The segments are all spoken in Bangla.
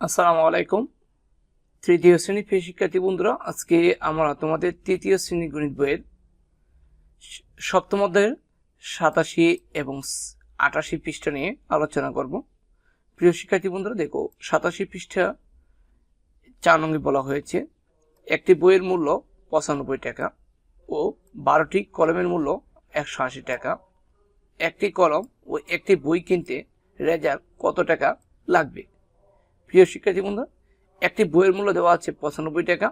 আসসালামু আলাইকুম। তৃতীয় শ্রেণি প্রিয় শিক্ষার্থী বন্ধুরা, আজকে আমরা তোমাদের তৃতীয় শ্রেণি গণিত বইয়ের সপ্তম অধ্যায়ের সাতাশি এবং আটাশি পৃষ্ঠা নিয়ে আলোচনা করব। প্রিয় শিক্ষার্থী বন্ধুরা, দেখো, সাতাশি পৃষ্ঠা চার নঙ্গে বলা হয়েছে, একটি বইয়ের মূল্য পঁচানব্বই টাকা ও বারোটি কলমের মূল্য একশো আশি টাকা। একটি কলম ও একটি বই কিনতে রেজার কত টাকা লাগবে? প্রিয় শিক্ষার্থী বন্ধুরা, একটি বইয়ের মূল্য দেওয়া আছে পঁচানব্বই টাকা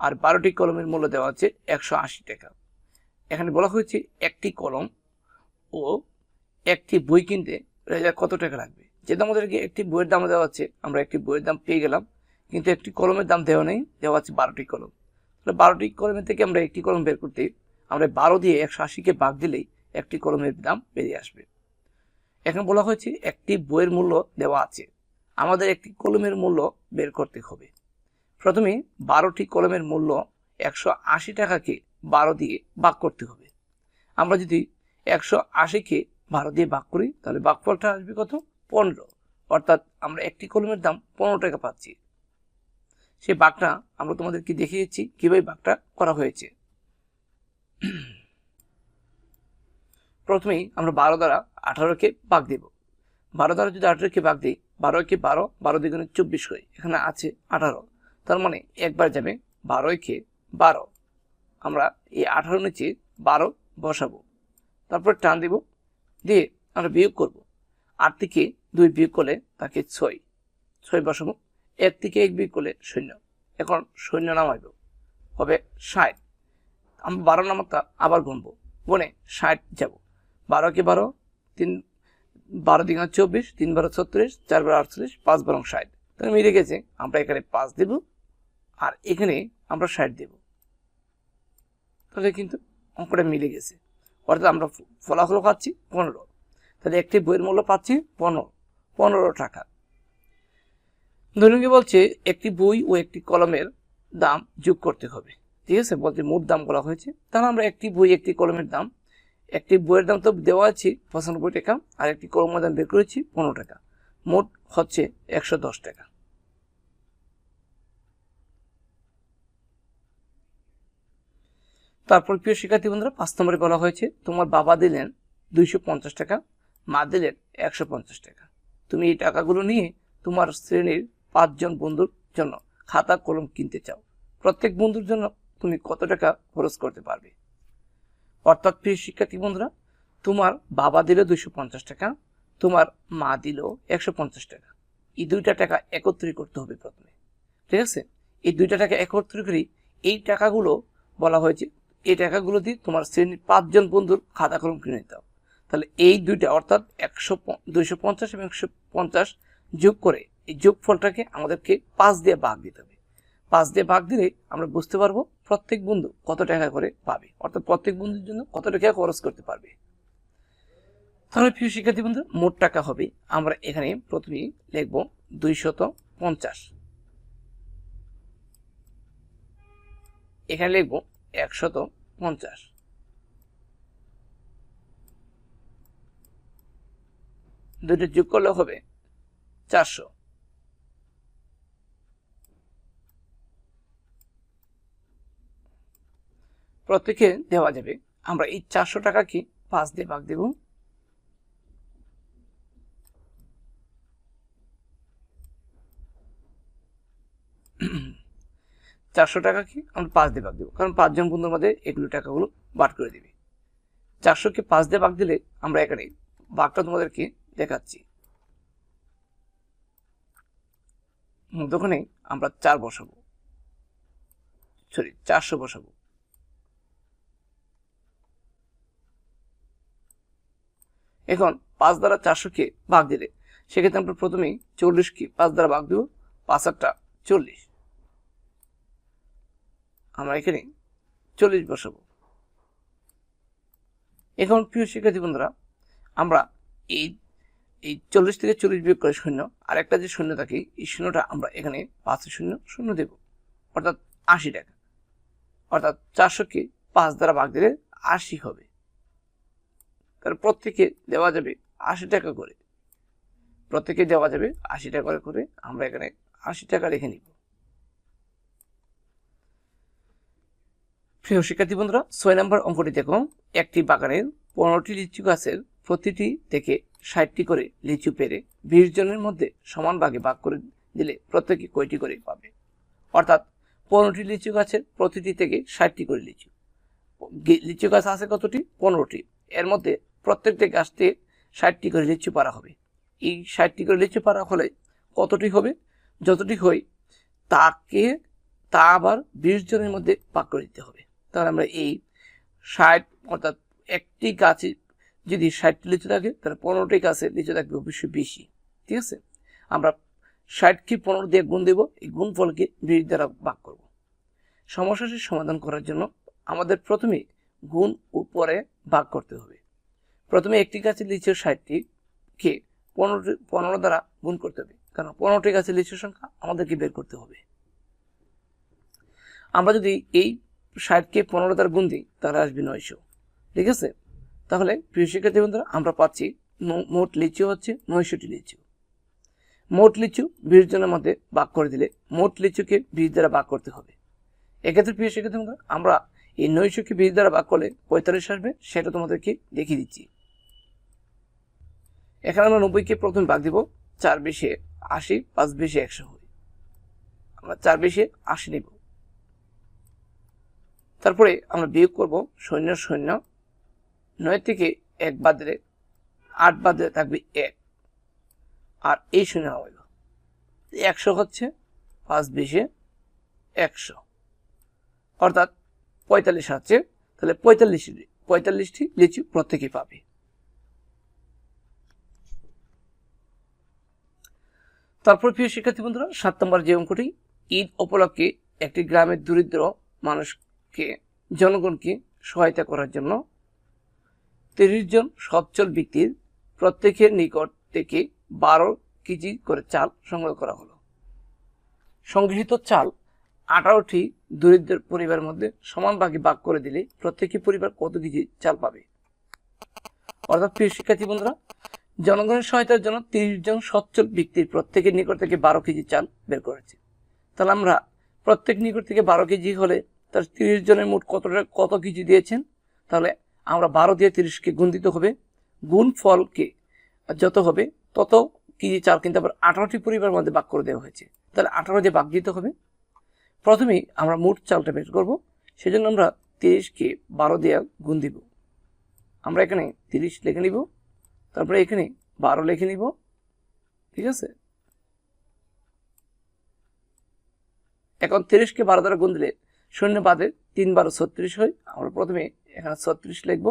আর বারোটি কলমের মূল্য দেওয়া আছে একশো আশি টাকা। এখানে বলা হয়েছে একটি কলম ও একটি বই কিনতে রেজার কত টাকা লাগবে। যেহেতু আমাদেরকে একটি বইয়ের দাম দেওয়া আছে, আমরা একটি বইয়ের দাম পেয়ে গেলাম, কিন্তু একটি কলমের দাম দেওয়া নেই, দেওয়া আছে বারোটি কলম। তাহলে বারোটি কলমের থেকে আমরা একটি কলম বের করতে, আমরা বারো দিয়ে একশো আশিকে ভাগ দিলেই একটি কলমের দাম বেরিয়ে আসবে। এখন বলা হয়েছে একটি বইয়ের মূল্য দেওয়া আছে। আমাদের একটি কলমের মূল্য বের করতে হবে। প্রথমে বারোটি কলমের মূল্য একশো আশি টাকাকে বারো দিয়ে ভাগ করতে হবে। আমরা যদি একশো আশিকে বারো দিয়ে ভাগ করি, তাহলে ভাগফলটা আসবে কত? পনেরো। অর্থাৎ আমরা একটি কলমের দাম পনেরো টাকা পাচ্ছি। সেই বাঘটা আমরা তোমাদেরকে দেখিয়েছি কীভাবে বাঘটা করা হয়েছে। প্রথমেই আমরা বারো দ্বারা আঠারোকে বাঘ দেব। বারো দ্বারা যদি আঠারোকে ভাগ দিই, বারো কে বারো বারো দ্বিগুণে চব্বিশ হয় এখানে আছে আঠারো। তার মানে একবার যাবে বারোয় কে বারো। আমরা এই আঠারো নিচে বারো বসাবো। তারপর টান দিব, দিয়ে আমরা বিয়োগ করব। আট থেকে দুই বিয়োগ করলে তাকে ছয়। ছয় বসাবো, এক থেকে এক বিয়োগ করলে শূন্য। এখন শূন্য নামাইব, হবে ষাট। আমরা বারো নামারটা আবার গুনবো, গুনে ষাট যাব। বারোকে বারো, তিন বারো দিন চব্বিশ, তিন বারো ছত্রিশ, চার বারো আটচল্লিশ, পাঁচ বারো ষাট। তাহলে মিলে গেছে, আমরা এখানে পাঁচ দেব আর এখানে আমরা ষাট দেব। তাহলে কিন্তু অঙ্কটা মিলে গেছে। অর্থাৎ আমরা ফলাফল পাচ্ছি পনেরো। তাহলে একটি বইয়ের মূল্য পাচ্ছি পনেরো। পনেরো টাকা। দৈনিকে বলছে একটি বই ও একটি কলমের দাম যোগ করতে হবে। ঠিক আছে? বলতে মোট দাম বলা হয়েছে। তাহলে আমরা একটি বই, একটি কলমের দাম একটি বইয়ের দাম তো দেওয়া আছে পঁচানব্বই টাকা, আর একটি কলমের দাম বের করেছি পনেরো টাকা। মোট হচ্ছে একশো দশ টাকা। তারপর প্রিয় শিক্ষার্থী বন্ধুরা, পাঁচ নম্বরে বলা হয়েছে, তোমার বাবা দিলেন দুইশো পঞ্চাশ টাকা, মা দিলেন একশো পঞ্চাশ টাকা। তুমি এই টাকাগুলো নিয়ে তোমার শ্রেণির পাঁচজন বন্ধুর জন্য খাতা, কলম কিনতে চাও। প্রত্যেক বন্ধুর জন্য তুমি কত টাকা খরচ করতে পারবে? অর্থাৎ প্রিয় শিক্ষার্থী বন্ধুরা, তোমার বাবা দিল দুইশো পঞ্চাশ টাকা, তোমার মা দিল একশো পঞ্চাশ টাকা। এই দুইটা টাকা একত্রিত করতে হবে প্রথমে। ঠিক আছে? এই দুইটা টাকা একত্রিত করে এই টাকাগুলো বলা হয়েছে, এই টাকাগুলো দিয়ে তোমার শ্রেণির পাঁচজন বন্ধুর খাতা কলম কিনে হবে। তাহলে এই দুইটা, অর্থাৎ একশো দুইশো পঞ্চাশ এবং একশো পঞ্চাশ যোগ করে এই যোগফলটাকে আমাদেরকে পাঁচ দিয়ে ভাগ দিতে হবে। পাঁচ দিয়ে ভাগ দিলে আমরা বুঝতে পারব প্রত্যেক বন্ধু কত টাকা করে পাবে। অর্থাৎ প্রত্যেক বন্ধুর জন্য কত টাকা খরচ করতে পারবে। তাহলে প্রিয় শিক্ষার্থী বন্ধু, মোট টাকা হবে, আমরা এখানে প্রথমেই লিখব দুইশত পঞ্চাশ। এখানে লিখব একশত পঞ্চাশ। দুটো যোগ করলে হবে চারশো। প্রত্যেকে দেওয়া যাবে। আমরা এই চারশো টাকাকে পাঁচ দিয়ে ভাগ দেব? চারশো টাকাকে আমরা পাঁচ দিয়ে ভাগ দেবো। কারণ পাঁচজন বন্ধুর মধ্যে এগুলো টাকাগুলো বাদ করে দিবে। চারশোকে পাঁচ দিয়ে ভাগ দিলে আমরা এখানে ভাগটা তোমাদেরকে দেখাচ্ছি। দোকানে আমরা চার বসাবো। সরি চারশো বসাবো। এখন পাঁচ দ্বারা চারশোকে ভাগ দিলে, সেক্ষেত্রে আমরা প্রথমেই চল্লিশকে পাঁচ দ্বারা ভাগ দেবো, পাঁচ আটটা চল্লিশ। আমরা এখানে চল্লিশ বসাবো। এখন প্রিয় শিক্ষার্থী বন্ধুরা, আমরা এই এই চল্লিশ থেকে চল্লিশ বিয়োগ করে শূন্য আর একটা যে শূন্য থাকে, এই শূন্যটা আমরা এখানে পাঁচে শূন্য শূন্য দেব। অর্থাৎ আশি টাকা। অর্থাৎ চারশোকে পাঁচ দ্বারা ভাগ দিলে আশি হবে। তার প্রত্যেকে দেওয়া যাবে আশি টাকা করে। প্রত্যেকে দেওয়া যাবে আশি টাকা করে করে আমরা এখানে আশি টাকা রেখে নিব। প্রিয় শিক্ষার্থী বন্ধুরা, ছয় নম্বর অঙ্কটি দেখো। একটি বাগানের পনেরোটি লিচু গাছের প্রতিটি থেকে ষাটটি করে লিচু পেরে বিশ জনের মধ্যে সমান ভাগে ভাগ করে দিলে প্রত্যেকে কয়টি করে পাবে? অর্থাৎ পনেরোটি লিচু গাছের প্রতিটি থেকে ষাটটি করে লিচু। লিচু গাছ আছে কতটি? পনেরোটি। এর মধ্যে প্রত্যেকটি গাছ থেকে ষাটটি করে লিচু পারা হবে। এই ষাটটি করে লিচু পারা হলে কতটি হবে? যতটি হয়, তাকে, তা আবার বিশ জনের মধ্যে ভাগ করে দিতে হবে। তাহলে আমরা এই ষাট অর্থাৎ একটি গাছে যদি ষাটটি লিচু থাকে, তাহলে পনেরোটি গাছে লিচু থাকবে অবশ্যই বেশি। ঠিক আছে? আমরা ষাটকে পনেরো দিয়ে গুণ দেব, এই গুণ ফলকে বিশ দ্বারা ভাগ করব। সমস্যাটি সমাধান করার জন্য আমাদের প্রথমে গুণ উপরে ভাগ করতে হবে। প্রথমে একটি গাছের লিচু ষাটটি কে পনেরো পনেরো দ্বারা গুণ করতে হবে। কারণ পনেরোটি গাছের লিচুর সংখ্যা আমাদেরকে বের করতে হবে। আমরা যদি এই ষাটকে পনেরো দ্বারা গুণ দিই, তাহলে আসবে নয়শো। ঠিক আছে? তাহলে প্রিয় শিক্ষার্থী বন্ধুরা, আমরা পাচ্ছি মোট লিচু হচ্ছে নয়শোটি লিচু। মোট লিচু বিশ জনের মধ্যে ভাগ করে দিলে মোট লিচুকে বিশ দ্বারা ভাগ করতে হবে। এক্ষেত্রে প্রিয় শিক্ষার্থী বন্ধুরা, আমরা এই নয়শোকে বিশ দ্বারা ভাগ করলে পঁয়তাল্লিশ আসবে, সেটা তোমাদেরকে দেখিয়ে দিচ্ছি। এখানে আমরা নব্বইকে প্রথমে ভাগ দিব, চার বেশে আশি, পাঁচ বেশে একশো হয় আমরা চার বেশে আশি নিব। তারপরে আমরা বিয়োগ করব শূন্য শূন্য। নয় থেকে এক বাদ দিলে আট বাদ দিলে থাকবে এক। আর এই শূন্য হইল। একশো হচ্ছে, পাঁচ বিশে একশো। অর্থাৎ পঁয়তাল্লিশ হচ্ছে তাহলে পঁয়তাল্লিশ পঁয়তাল্লিশটি লিচু প্রত্যেকেই পাবে। তারপর প্রিয় শিক্ষার্থী বন্ধুরা, সাত নম্বর যে অঙ্কটি, ঈদ উপলক্ষে একটি গ্রামের দরিদ্র মানুষকে, জনগণকে সহায়তা করার জন্য তিরিশ জন সচ্ছল ব্যক্তির প্রত্যেকের নিকট থেকে বারো কেজি করে চাল সংগ্রহ করা হলো। সংগৃহীত চাল আঠারোটি দরিদ্র পরিবারের মধ্যে সমান ভাগে ভাগ করে দিলে প্রত্যেকটি পরিবার কত কেজি চাল পাবে? অর্থাৎ প্রিয় শিক্ষার্থী বন্ধুরা, জনগণের সহায়তার জন্য তিরিশ জন সচ্ছল ব্যক্তির প্রত্যেকের নিকট থেকে বারো কেজি চাল বের করেছে। তাহলে আমরা প্রত্যেক নিকট থেকে বারো কেজি হলে তার তিরিশ জনের মোট কতটা কত কেজি দিয়েছেন? তাহলে আমরা বারো দিয়ে তিরিশকে গুণ দিতে হবে গুণ ফলকে যত হবে তত কেজি চাল কিন্তু আবার আঠারোটি পরিবার মধ্যে ভাগ করে দেওয়া হয়েছে। তাহলে আঠারো দিয়ে ভাগ দিতে হবে। প্রথমেই আমরা মোট চালটা বের করব, সেজন্য আমরা তিরিশকে বারো দেওয়া গুণ দিব। আমরা এখানে তিরিশ লিখে নিব, তারপরে এখানে বারো লিখে নিব, ঠিক আছে? এখন তিরিশকে বারো দ্বারা গুণ দিলে শূন্য বাদে তিন বারো ছত্রিশ হয়। আমরা প্রথমে এখানে ছত্রিশ লিখব,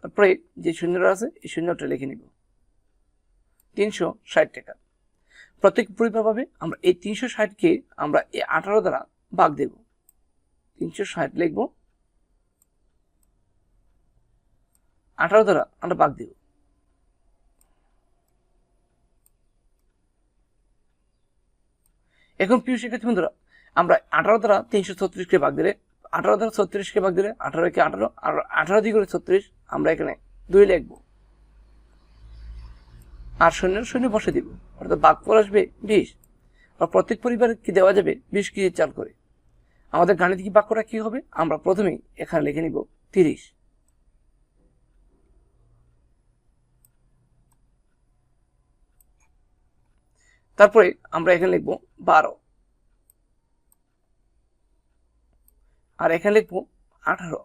তারপরে যে শূন্যটা আছে, এই শূন্যটা লিখে নিব। তিনশো ষাট টাকা। প্রত্যেক পরিবার আমরা এই তিনশো ষাটকে আমরা এই আঠারো দ্বারা ভাগ দেব। তিনশো ষাট লিখব। আঠারো দ্বারা আমরা ভাগ দেব। এখন প্রিয় শিক্ষার্থী বন্ধুরা, আমরা আঠারো দ্বারা তিনশো ছত্রিশকে ভাগ দিলে, আঠারো দ্বারা ছত্রিশকে ভাগ দিলে আঠারো কে আঠারো, আর আঠারো দিয়ে করে ছত্রিশ, আমরা এখানে দুই লিখব। আর শূন্য শূন্য বসে দিব। অর্থাৎ ভাগফল আসবে বিশ আর প্রত্যেক পরিবারে কি দেওয়া যাবে? বিশ কেজি চাল করে? আমাদের গাণিতিক বাক্যটা কি হবে? আমরা প্রথমেই এখানে লিখে নিব তিরিশ। তারপরে আমরা এখানে লিখব বারো। আর এখানে লিখব আঠারো।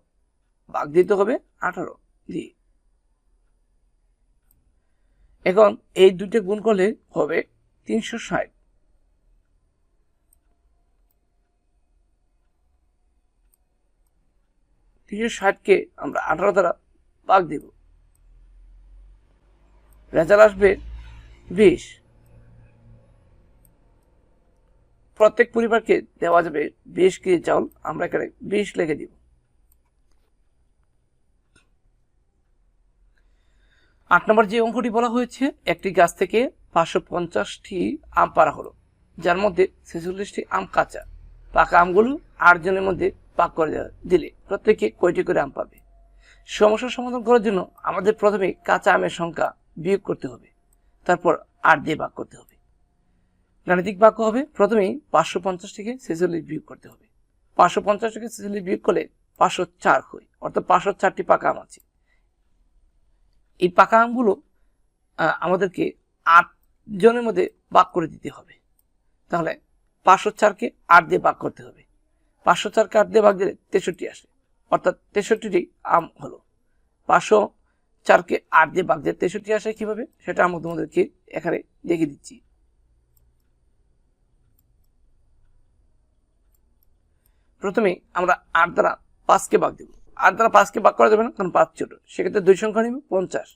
বাঘ দিতে হবে আঠারো দিয়ে। এখন এই দুটো গুণ করলে হবে তিনশো ষাট। তিনশো ষাটকে আমরা আঠারো দ্বারা ভাগ দেব। রেজাল্ট আসবে বিশ। প্রত্যেক পরিবারকে দেওয়া যাবে বিশ কেজি চাউল আমরা এখানে বিশ লিখে দিব। আট নম্বর যে অঙ্কটি বলা হয়েছে, একটি গাছ থেকে পাঁচশো পঞ্চাশটি আম পাড়া হলো, যার মধ্যে ছেচল্লিশটি আম কাঁচা। পাকা আমগুলো আট জনের মধ্যে পাক করে দিলে প্রত্যেকে কয়টি করে আম পাবে? সমস্যার সমাধান করার জন্য আমাদের প্রথমে কাঁচা আমের সংখ্যা বিয়োগ করতে হবে, তারপর আট দিয়ে ভাগ করতে হবে। গাণিতিক বাক্য হবে প্রথমেই পাঁচশো পঞ্চাশ থেকে ছেচল্লিশ বিয়োগ করতে হবে। পাঁচশো পঞ্চাশ থেকে ছেচল্লিশ বিয়োগ করলে পাঁচশো চার হয়, অর্থাৎ পাঁচশো চারটি পাকা আম আছে। এই পাকা আমগুলো আমাদেরকে আট জনের মধ্যে ভাগ করে দিতে হবে। তাহলে পাঁচশো চারকে আট দিয়ে বাক করতে হবে। পাঁচশো চারকে আট দিয়ে ভাগ দিলে তেষট্টি আসে। অর্থাৎ তেষট্টিটি আম হলো। পাঁচশো চারকে আট দিয়ে ভাগ দিয়ে তেষট্টি আসে কীভাবে? সেটা আমি তোমাদেরকে এখানে দেখিয়ে দিচ্ছি। প্রথমে আমরা আট দ্বারা পাঁচকে ভাগ দেবো। আট তারা পাঁচকে ভাগ করা যাবে না, কারণ পাঁচ ছোট। সেক্ষেত্রে দুই সংখ্যা নিবে পঞ্চাশ।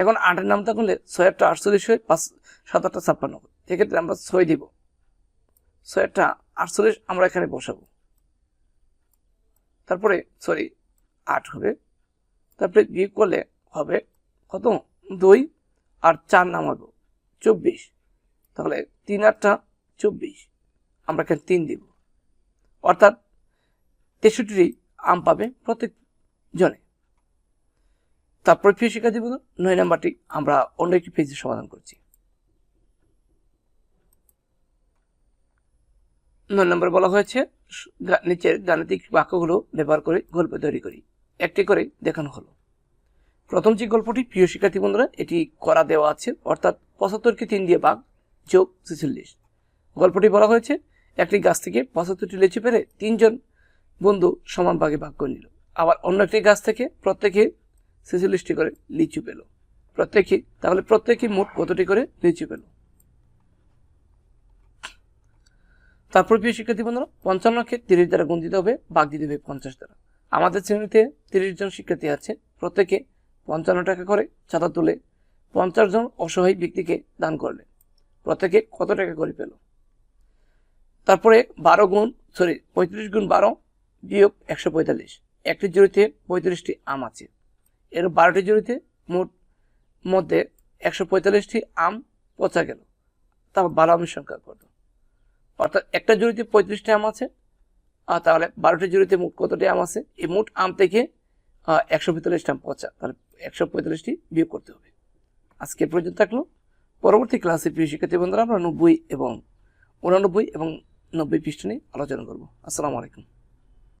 এখন আটের নামটা করলে ছয় আটটা আটচল্লিশ হয় পাঁচ, সাত আটটা ছাপ্পান্ন সেক্ষেত্রে আমরা ছয় দিব। ছয় আটটা আটচল্লিশ আমরা এখানে বসাবো। তারপরে সরি আট হবে। তারপরে বিয়োগ করলে হবে কত? দুই আর চার নামাবো, চব্বিশ। তাহলে তিন আটটা, চব্বিশ। আমরা এখানে তিন দিব। অর্থাৎ তেষট্টি আম পাবে প্রত্যেক জনে তারপর প্রিয় শিক্ষার্থী বন্ধু নয় নাম্বারটি আমরা অন্য একটি পেজে সমাধান করছি। নয় নম্বর বলা হয়েছে নিচের গাণিতিক বাক্যগুলো ব্যবহার করে গল্প তৈরি করি। একটি করে দেখানো হলো। প্রথম যে গল্পটি, প্রিয় শিক্ষার্থী বন্ধুরা এটি করা দেওয়া আছে, অর্থাৎ পঁচাত্তরকে তিন দিয়ে ভাগ যোগ ছেচল্লিশ। গল্পটি বলা হয়েছে, একটি গাছ থেকে পঁচাত্তরটি লিচু পেরে তিনজন বন্ধু সমান ভাগে ভাগ করে নিল। আবার অন্য একটি গাছ থেকে প্রত্যেকে ছেচল্লিশটি করে লিচু পেল। প্রত্যেকে তাহলে প্রত্যেকে মোট কতটি করে লিচু পেল? তারপর প্রিয় শিক্ষার্থী বন্ধুরা, পঞ্চান্নকে তিরিশ দ্বারা গুণ দিতে হবে ভাগ দিতে হবে পঞ্চাশ দ্বারা। আমাদের শ্রেণীতে তিরিশ জন শিক্ষার্থী আছে, প্রত্যেকে পঞ্চান্ন টাকা করে চাঁদা তুলে পঞ্চাশ জন অসহায় ব্যক্তিকে দান করলেন প্রত্যেকে কত টাকা করে পেল? তারপরে বারো গুণ সরি পঁয়ত্রিশ গুণ বারো বিয়োগ একশো পঁয়তাল্লিশ। একটি জুড়িতে পঁয়ত্রিশটি আম আছে। এর বারোটি জুড়িতে মোট মধ্যে একশো পঁয়তাল্লিশটি আম পচা গেল। তারপর বারো আমের সংখ্যা কত? অর্থাৎ একটা জুড়িতে পঁয়ত্রিশটি আম আছে, আর তাহলে বারোটি জুড়িতে মোট কতটি আম আছে? এই মোট আম থেকে একশো পঁয়তাল্লিশটি আম পচা। তাহলে একশো পঁয়তাল্লিশটি বিয়োগ করতে হবে। আজকে পর্যন্ত থাকল। পরবর্তী ক্লাসে প্রিয় শিক্ষার্থী বন্ধুরা আমরা নব্বই এবং উনানব্বই এবং নব্বই পৃষ্ঠ নিয়ে আলোচনা করব। আসসালামু আলাইকুম।